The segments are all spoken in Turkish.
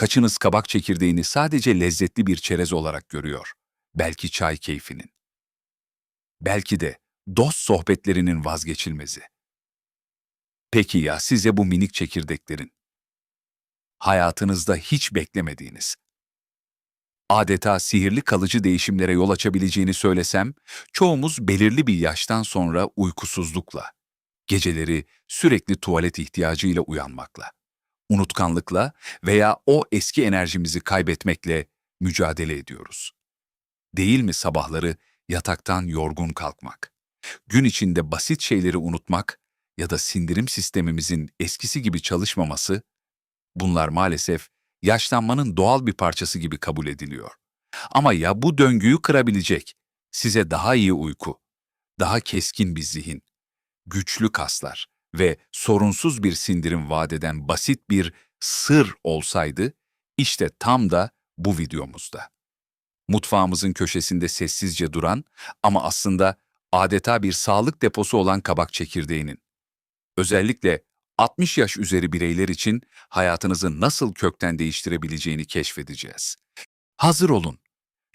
Kaçınız kabak çekirdeğini sadece lezzetli bir çerez olarak görüyor. Belki çay keyfinin. Belki de dost sohbetlerinin vazgeçilmezi. Peki ya size bu minik çekirdeklerin? Hayatınızda hiç beklemediğiniz, adeta sihirli kalıcı değişimlere yol açabileceğini söylesem, çoğumuz belirli bir yaştan sonra uykusuzlukla, geceleri sürekli tuvalet ihtiyacıyla uyanmakla, unutkanlıkla veya o eski enerjimizi kaybetmekle mücadele ediyoruz. Değil mi sabahları yataktan yorgun kalkmak, gün içinde basit şeyleri unutmak ya da sindirim sistemimizin eskisi gibi çalışmaması, bunlar maalesef yaşlanmanın doğal bir parçası gibi kabul ediliyor. Ama ya bu döngüyü kırabilecek, size daha iyi uyku, daha keskin bir zihin, güçlü kaslar ve sorunsuz bir sindirim vaat eden basit bir sır olsaydı, işte tam da bu videomuzda. Mutfağımızın köşesinde sessizce duran ama aslında adeta bir sağlık deposu olan kabak çekirdeğinin. Özellikle 60 yaş üzeri bireyler için hayatınızı nasıl kökten değiştirebileceğini keşfedeceğiz. Hazır olun.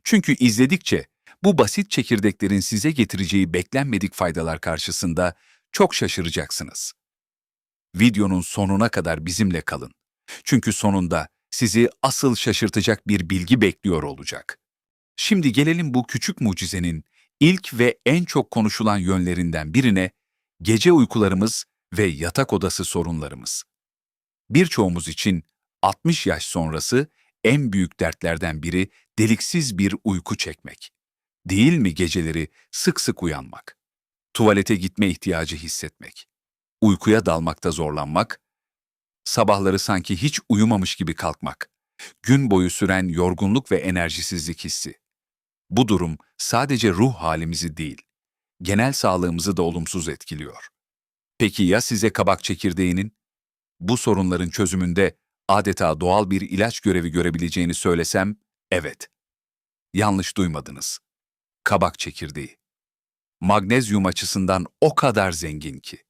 Çünkü izledikçe bu basit çekirdeklerin size getireceği beklenmedik faydalar karşısında çok şaşıracaksınız. Videonun sonuna kadar bizimle kalın. Çünkü sonunda sizi asıl şaşırtacak bir bilgi bekliyor olacak. Şimdi gelelim bu küçük mucizenin ilk ve en çok konuşulan yönlerinden birine, gece uykularımız ve yatak odası sorunlarımız. Birçoğumuz için 60 yaş sonrası en büyük dertlerden biri deliksiz bir uyku çekmek. Değil mi geceleri sık sık uyanmak? Tuvalete gitme ihtiyacı hissetmek. Uykuya dalmakta zorlanmak, sabahları sanki hiç uyumamış gibi kalkmak. Gün boyu süren yorgunluk ve enerjisizlik hissi. Bu durum sadece ruh halimizi değil, genel sağlığımızı da olumsuz etkiliyor. Peki ya size kabak çekirdeğinin? Bu sorunların çözümünde adeta doğal bir ilaç görevi görebileceğini söylesem, evet. Yanlış duymadınız. Kabak çekirdeği. Magnezyum açısından o kadar zengin ki.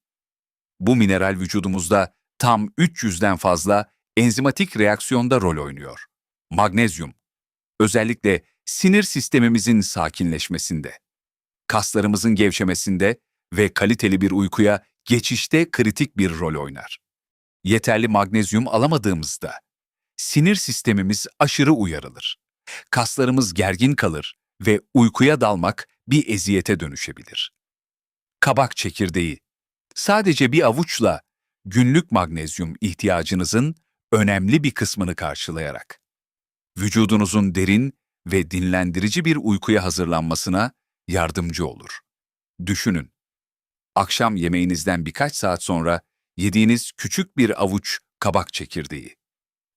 Bu mineral vücudumuzda tam 300'den fazla enzimatik reaksiyonda rol oynuyor. Magnezyum, özellikle sinir sistemimizin sakinleşmesinde, kaslarımızın gevşemesinde ve kaliteli bir uykuya geçişte kritik bir rol oynar. Yeterli magnezyum alamadığımızda sinir sistemimiz aşırı uyarılır. Kaslarımız gergin kalır ve uykuya dalmak bir eziyete dönüşebilir. Kabak çekirdeği sadece bir avuçla günlük magnezyum ihtiyacınızın önemli bir kısmını karşılayarak vücudunuzun derin ve dinlendirici bir uykuya hazırlanmasına yardımcı olur. Düşünün, akşam yemeğinizden birkaç saat sonra yediğiniz küçük bir avuç kabak çekirdeği,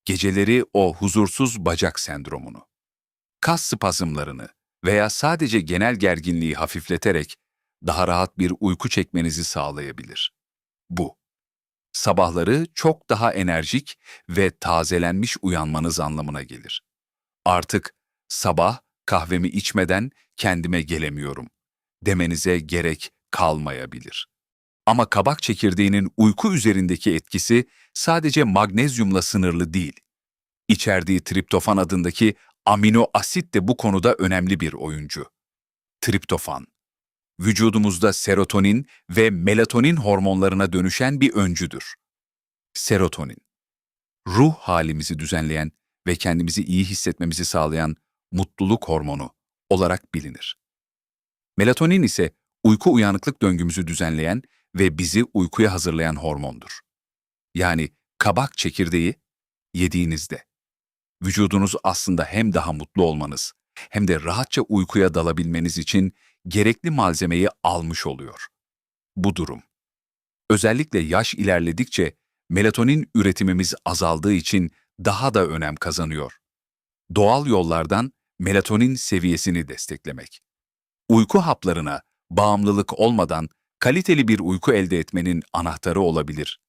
geceleri o huzursuz bacak sendromunu, kas spazmlarını veya sadece genel gerginliği hafifleterek daha rahat bir uyku çekmenizi sağlayabilir. Bu, sabahları çok daha enerjik ve tazelenmiş uyanmanız anlamına gelir. Artık sabah kahvemi içmeden kendime gelemiyorum demenize gerek kalmayabilir. Ama kabak çekirdeğinin uyku üzerindeki etkisi sadece magnezyumla sınırlı değil. İçerdiği triptofan adındaki amino asit de bu konuda önemli bir oyuncu. Triptofan, vücudumuzda serotonin ve melatonin hormonlarına dönüşen bir öncüdür. Serotonin, ruh halimizi düzenleyen ve kendimizi iyi hissetmemizi sağlayan mutluluk hormonu olarak bilinir. Melatonin ise uyku uyanıklık döngümüzü düzenleyen ve bizi uykuya hazırlayan hormondur. Yani kabak çekirdeği yediğinizde vücudunuz aslında hem daha mutlu olmanız hem de rahatça uykuya dalabilmeniz için gerekli malzemeyi almış oluyor. Bu durum özellikle yaş ilerledikçe melatonin üretimimiz azaldığı için daha da önem kazanıyor. Doğal yollardan melatonin seviyesini desteklemek. Uyku haplarına bağımlılık olmadan kaliteli bir uyku elde etmenin anahtarı olabilir.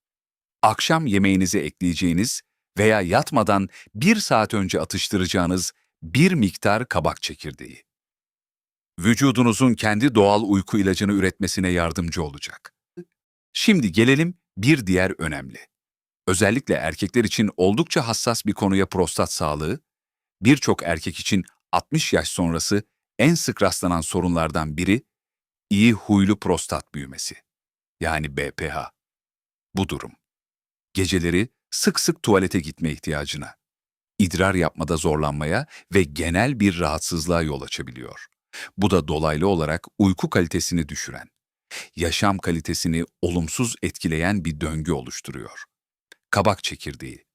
Akşam yemeğinize ekleyeceğiniz veya yatmadan bir saat önce atıştıracağınız bir miktar kabak çekirdeği. Vücudunuzun kendi doğal uyku ilacını üretmesine yardımcı olacak. Şimdi gelelim bir diğer önemli. Özellikle erkekler için oldukça hassas bir konuya prostat sağlığı, birçok erkek için 60 yaş sonrası en sık rastlanan sorunlardan biri iyi huylu prostat büyümesi. Yani BPH. Bu durum. Geceleri sık sık tuvalete gitme ihtiyacına, idrar yapmada zorlanmaya ve genel bir rahatsızlığa yol açabiliyor. Bu da dolaylı olarak uyku kalitesini düşüren, yaşam kalitesini olumsuz etkileyen bir döngü oluşturuyor. Kabak çekirdeği.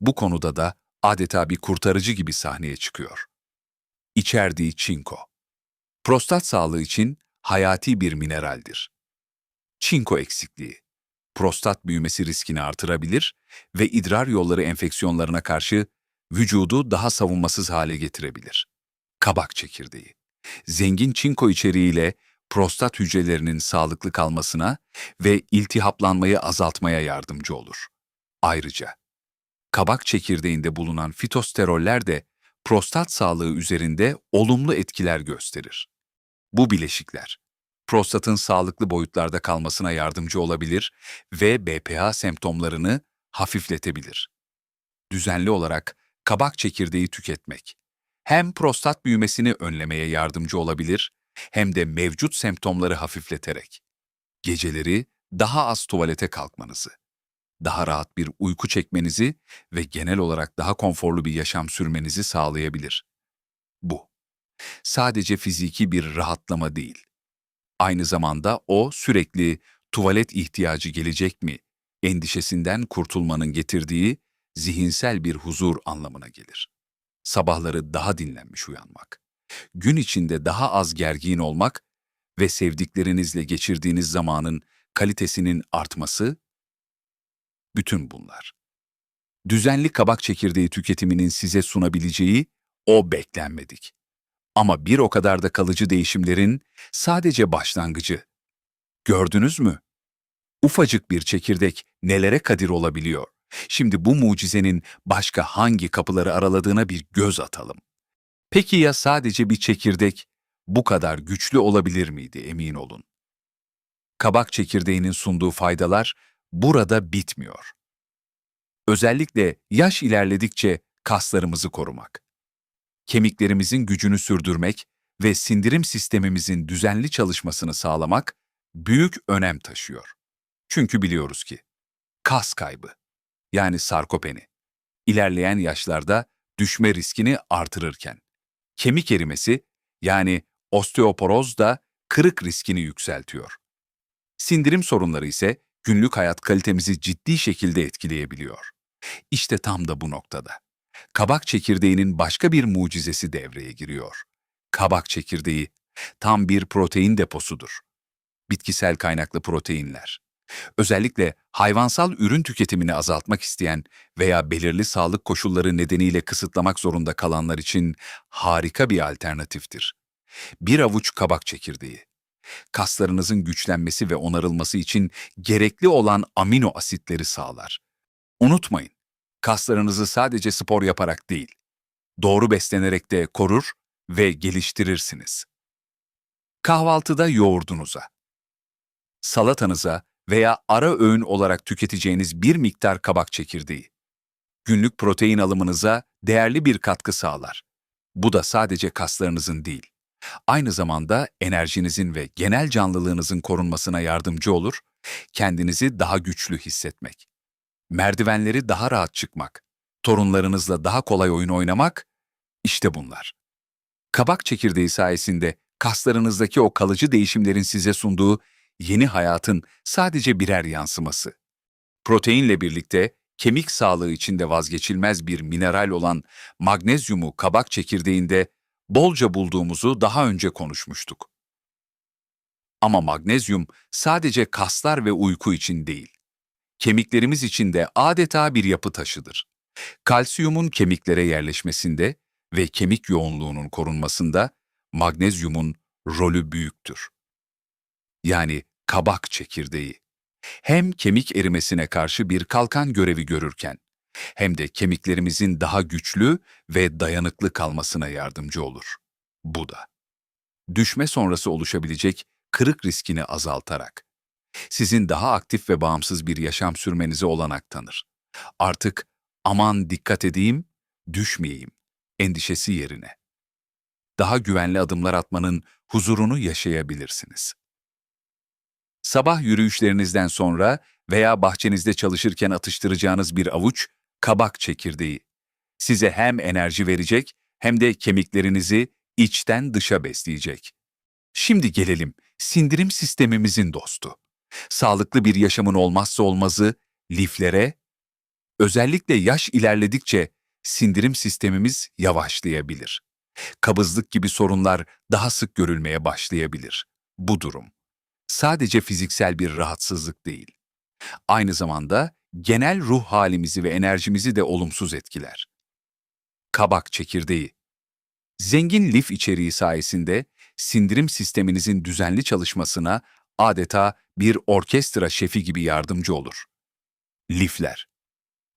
Bu konuda da adeta bir kurtarıcı gibi sahneye çıkıyor. İçerdiği çinko. Prostat sağlığı için hayati bir mineraldir. Çinko eksikliği. Prostat büyümesi riskini artırabilir ve idrar yolları enfeksiyonlarına karşı vücudu daha savunmasız hale getirebilir. Kabak çekirdeği. Zengin çinko içeriğiyle prostat hücrelerinin sağlıklı kalmasına ve iltihaplanmayı azaltmaya yardımcı olur. Ayrıca kabak çekirdeğinde bulunan fitosteroller de prostat sağlığı üzerinde olumlu etkiler gösterir. Bu bileşikler prostatın sağlıklı boyutlarda kalmasına yardımcı olabilir ve BPH semptomlarını hafifletebilir. Düzenli olarak kabak çekirdeği tüketmek hem prostat büyümesini önlemeye yardımcı olabilir hem de mevcut semptomları hafifleterek geceleri daha az tuvalete kalkmanızı, daha rahat bir uyku çekmenizi ve genel olarak daha konforlu bir yaşam sürmenizi sağlayabilir. Bu sadece fiziki bir rahatlama değil. Aynı zamanda o sürekli tuvalet ihtiyacı gelecek mi endişesinden kurtulmanın getirdiği zihinsel bir huzur anlamına gelir. Sabahları daha dinlenmiş uyanmak, gün içinde daha az gergin olmak ve sevdiklerinizle geçirdiğiniz zamanın kalitesinin artması, bütün bunlar. Düzenli kabak çekirdeği tüketiminin size sunabileceği o beklenmedik. Ama bir o kadar da kalıcı değişimlerin sadece başlangıcı. Gördünüz mü? Ufacık bir çekirdek nelere kadir olabiliyor? Şimdi bu mucizenin başka hangi kapıları araladığına bir göz atalım. Peki ya sadece bir çekirdek bu kadar güçlü olabilir miydi emin olun. Kabak çekirdeğinin sunduğu faydalar burada bitmiyor. Özellikle yaş ilerledikçe kaslarımızı korumak, kemiklerimizin gücünü sürdürmek ve sindirim sistemimizin düzenli çalışmasını sağlamak büyük önem taşıyor. Çünkü biliyoruz ki kas kaybı yani sarkopeni ilerleyen yaşlarda düşme riskini artırırken kemik erimesi yani osteoporoz da kırık riskini yükseltiyor. Sindirim sorunları ise günlük hayat kalitemizi ciddi şekilde etkileyebiliyor. İşte tam da bu noktada. Kabak çekirdeğinin başka bir mucizesi devreye giriyor. Kabak çekirdeği tam bir protein deposudur. Bitkisel kaynaklı proteinler. Özellikle hayvansal ürün tüketimini azaltmak isteyen veya belirli sağlık koşulları nedeniyle kısıtlamak zorunda kalanlar için harika bir alternatiftir. Bir avuç kabak çekirdeği. Kaslarınızın güçlenmesi ve onarılması için gerekli olan amino asitleri sağlar. Unutmayın, kaslarınızı sadece spor yaparak değil, doğru beslenerek de korur ve geliştirirsiniz. Kahvaltıda yoğurdunuza, salatanıza veya ara öğün olarak tüketeceğiniz bir miktar kabak çekirdeği. Günlük protein alımınıza değerli bir katkı sağlar. Bu da sadece kaslarınızın değil, aynı zamanda enerjinizin ve genel canlılığınızın korunmasına yardımcı olur, kendinizi daha güçlü hissetmek. Merdivenleri daha rahat çıkmak, torunlarınızla daha kolay oyun oynamak, işte bunlar. Kabak çekirdeği sayesinde kaslarınızdaki o kalıcı değişimlerin size sunduğu yeni hayatın sadece birer yansıması. Proteinle birlikte kemik sağlığı için de vazgeçilmez bir mineral olan magnezyumu kabak çekirdeğinde bolca bulduğumuzu daha önce konuşmuştuk. Ama magnezyum sadece kaslar ve uyku için değil. Kemiklerimiz için de adeta bir yapı taşıdır. Kalsiyumun kemiklere yerleşmesinde ve kemik yoğunluğunun korunmasında magnezyumun rolü büyüktür yani kabak çekirdeği. Hem kemik erimesine karşı bir kalkan görevi görürken, hem de kemiklerimizin daha güçlü ve dayanıklı kalmasına yardımcı olur. Bu da. Düşme sonrası oluşabilecek kırık riskini azaltarak, sizin daha aktif ve bağımsız bir yaşam sürmenize olanak tanır. Artık aman dikkat edeyim, düşmeyeyim endişesi yerine. Daha güvenli adımlar atmanın huzurunu yaşayabilirsiniz. Sabah yürüyüşlerinizden sonra veya bahçenizde çalışırken atıştıracağınız bir avuç kabak çekirdeği size hem enerji verecek hem de kemiklerinizi içten dışa besleyecek. Şimdi gelelim sindirim sistemimizin dostu. Sağlıklı bir yaşamın olmazsa olmazı liflere, özellikle yaş ilerledikçe sindirim sistemimiz yavaşlayabilir. Kabızlık gibi sorunlar daha sık görülmeye başlayabilir. Bu durum sadece fiziksel bir rahatsızlık değil. Aynı zamanda genel ruh halimizi ve enerjimizi de olumsuz etkiler. Kabak çekirdeği Zengin lif içeriği sayesinde sindirim sisteminizin düzenli çalışmasına adeta bir orkestra şefi gibi yardımcı olur. Lifler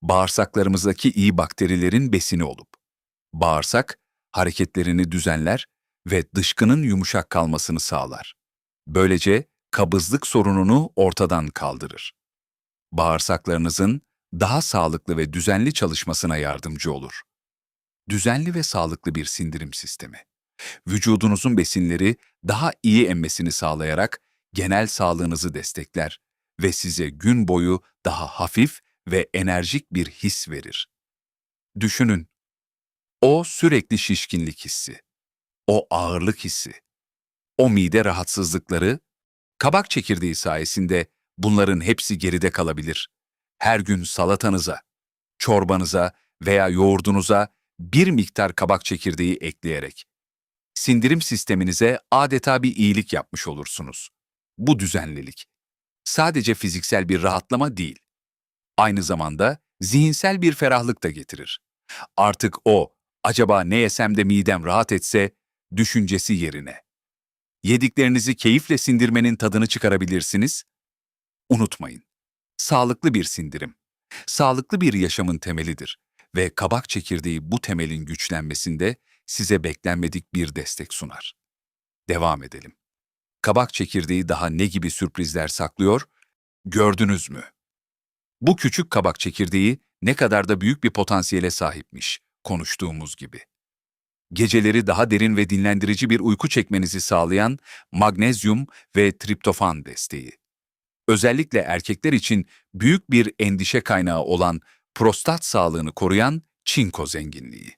Bağırsaklarımızdaki iyi bakterilerin besini olup, bağırsak hareketlerini düzenler ve dışkının yumuşak kalmasını sağlar. Böylece kabızlık sorununu ortadan kaldırır. Bağırsaklarınızın daha sağlıklı ve düzenli çalışmasına yardımcı olur. Düzenli ve sağlıklı bir sindirim sistemi. Vücudunuzun besinleri daha iyi emmesini sağlayarak genel sağlığınızı destekler ve size gün boyu daha hafif ve enerjik bir his verir. Düşünün, o sürekli şişkinlik hissi, o ağırlık hissi, o mide rahatsızlıkları, kabak çekirdeği sayesinde bunların hepsi geride kalabilir. Her gün salatanıza, çorbanıza veya yoğurdunuza bir miktar kabak çekirdeği ekleyerek sindirim sisteminize adeta bir iyilik yapmış olursunuz. Bu düzenlilik sadece fiziksel bir rahatlama değil, aynı zamanda zihinsel bir ferahlık da getirir. Artık o, acaba ne yesem de midem rahat etse, düşüncesi yerine. Yediklerinizi keyifle sindirmenin tadını çıkarabilirsiniz. Unutmayın, sağlıklı bir sindirim, sağlıklı bir yaşamın temelidir ve kabak çekirdeği bu temelin güçlenmesinde size beklenmedik bir destek sunar. Devam edelim. Kabak çekirdeği daha ne gibi sürprizler saklıyor? Gördünüz mü? Bu küçük kabak çekirdeği ne kadar da büyük bir potansiyele sahipmiş, konuştuğumuz gibi. Geceleri daha derin ve dinlendirici bir uyku çekmenizi sağlayan magnezyum ve triptofan desteği. Özellikle erkekler için büyük bir endişe kaynağı olan prostat sağlığını koruyan çinko zenginliği.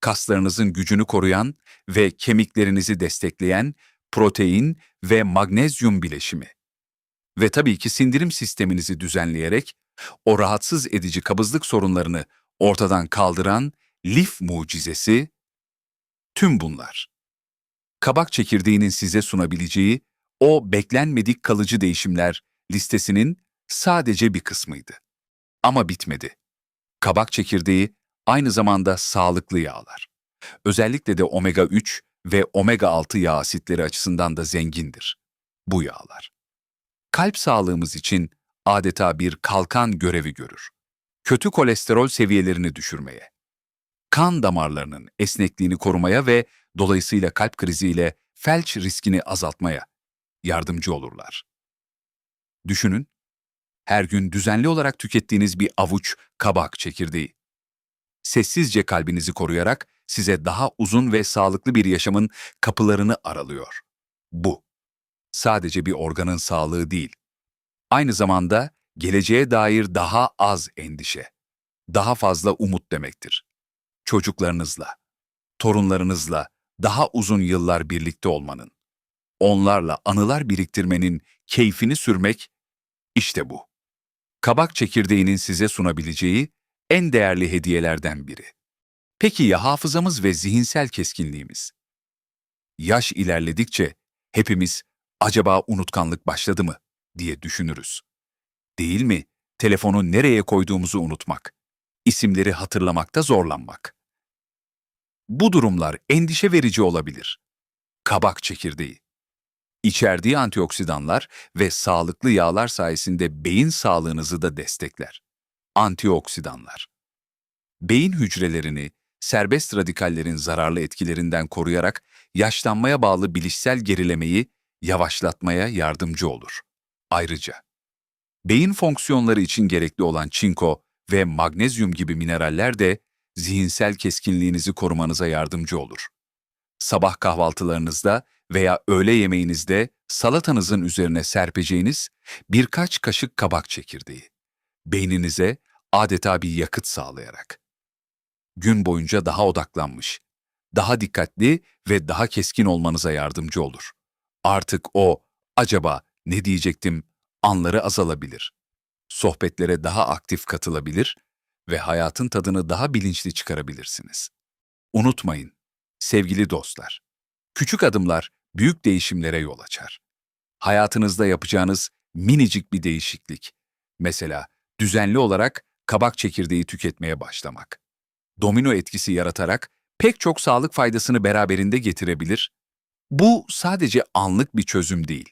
Kaslarınızın gücünü koruyan ve kemiklerinizi destekleyen protein ve magnezyum bileşimi ve tabii ki sindirim sisteminizi düzenleyerek o rahatsız edici kabızlık sorunlarını ortadan kaldıran lif mucizesi tüm bunlar. Kabak çekirdeğinin size sunabileceği o beklenmedik kalıcı değişimler listesinin sadece bir kısmıydı. Ama bitmedi. Kabak çekirdeği aynı zamanda sağlıklı yağlar. Özellikle de omega 3 ve omega 6 yağ asitleri açısından da zengindir. Bu yağlar kalp sağlığımız için adeta bir kalkan görevi görür. Kötü kolesterol seviyelerini düşürmeye, kan damarlarının esnekliğini korumaya ve dolayısıyla kalp kriziyle felç riskini azaltmaya yardımcı olurlar. Düşünün, her gün düzenli olarak tükettiğiniz bir avuç kabak çekirdeği. Sessizce kalbinizi koruyarak size daha uzun ve sağlıklı bir yaşamın kapılarını aralıyor. Bu sadece bir organın sağlığı değil, aynı zamanda geleceğe dair daha az endişe, daha fazla umut demektir. Çocuklarınızla, torunlarınızla daha uzun yıllar birlikte olmanın, onlarla anılar biriktirmenin keyfini sürmek, işte bu. Kabak çekirdeğinin size sunabileceği en değerli hediyelerden biri. Peki ya hafızamız ve zihinsel keskinliğimiz? Yaş ilerledikçe hepimiz acaba unutkanlık başladı mı diye düşünürüz. Değil mi? Telefonu nereye koyduğumuzu unutmak, isimleri hatırlamakta zorlanmak. Bu durumlar endişe verici olabilir. Kabak çekirdeği. İçerdiği antioksidanlar ve sağlıklı yağlar sayesinde beyin sağlığınızı da destekler. Antioksidanlar. Beyin hücrelerini serbest radikallerin zararlı etkilerinden koruyarak yaşlanmaya bağlı bilişsel gerilemeyi yavaşlatmaya yardımcı olur. Ayrıca, beyin fonksiyonları için gerekli olan çinko ve magnezyum gibi mineraller de zihinsel keskinliğinizi korumanıza yardımcı olur. Sabah kahvaltılarınızda veya öğle yemeğinizde salatanızın üzerine serpeceğiniz birkaç kaşık kabak çekirdeği, beyninize adeta bir yakıt sağlayarak. Gün boyunca daha odaklanmış, daha dikkatli ve daha keskin olmanıza yardımcı olur. Artık o, acaba ne diyecektim, anları azalabilir. Sohbetlere daha aktif katılabilir ve hayatın tadını daha bilinçli çıkarabilirsiniz. Unutmayın, sevgili dostlar, küçük adımlar büyük değişimlere yol açar. Hayatınızda yapacağınız minicik bir değişiklik, mesela düzenli olarak kabak çekirdeği tüketmeye başlamak, domino etkisi yaratarak pek çok sağlık faydasını beraberinde getirebilir. Bu sadece anlık bir çözüm değil.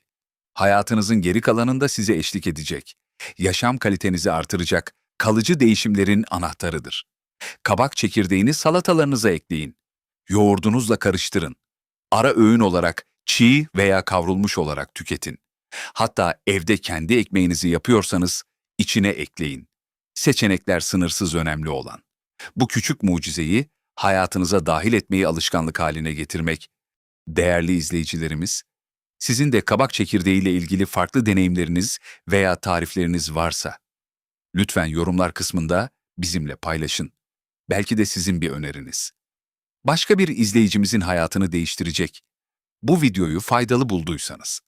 Hayatınızın geri kalanında size eşlik edecek, yaşam kalitenizi artıracak kalıcı değişimlerin anahtarıdır. Kabak çekirdeğini salatalarınıza ekleyin. Yoğurdunuzla karıştırın. Ara öğün olarak çiğ veya kavrulmuş olarak tüketin. Hatta evde kendi ekmeğinizi yapıyorsanız içine ekleyin. Seçenekler sınırsız önemli olan. Bu küçük mucizeyi hayatınıza dahil etmeyi alışkanlık haline getirmek. Değerli izleyicilerimiz, sizin de kabak çekirdeğiyle ilgili farklı deneyimleriniz veya tarifleriniz varsa, lütfen yorumlar kısmında bizimle paylaşın. Belki de sizin bir öneriniz. Başka bir izleyicimizin hayatını değiştirecek. Bu videoyu faydalı bulduysanız.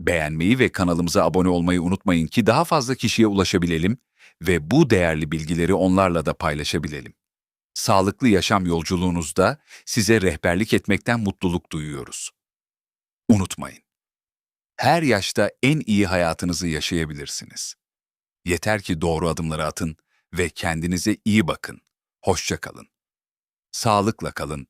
Beğenmeyi ve kanalımıza abone olmayı unutmayın ki daha fazla kişiye ulaşabilelim ve bu değerli bilgileri onlarla da paylaşabilelim. Sağlıklı yaşam yolculuğunuzda size rehberlik etmekten mutluluk duyuyoruz. Unutmayın. Her yaşta en iyi hayatınızı yaşayabilirsiniz. Yeter ki doğru adımları atın ve kendinize iyi bakın. Hoşça kalın. Sağlıkla kalın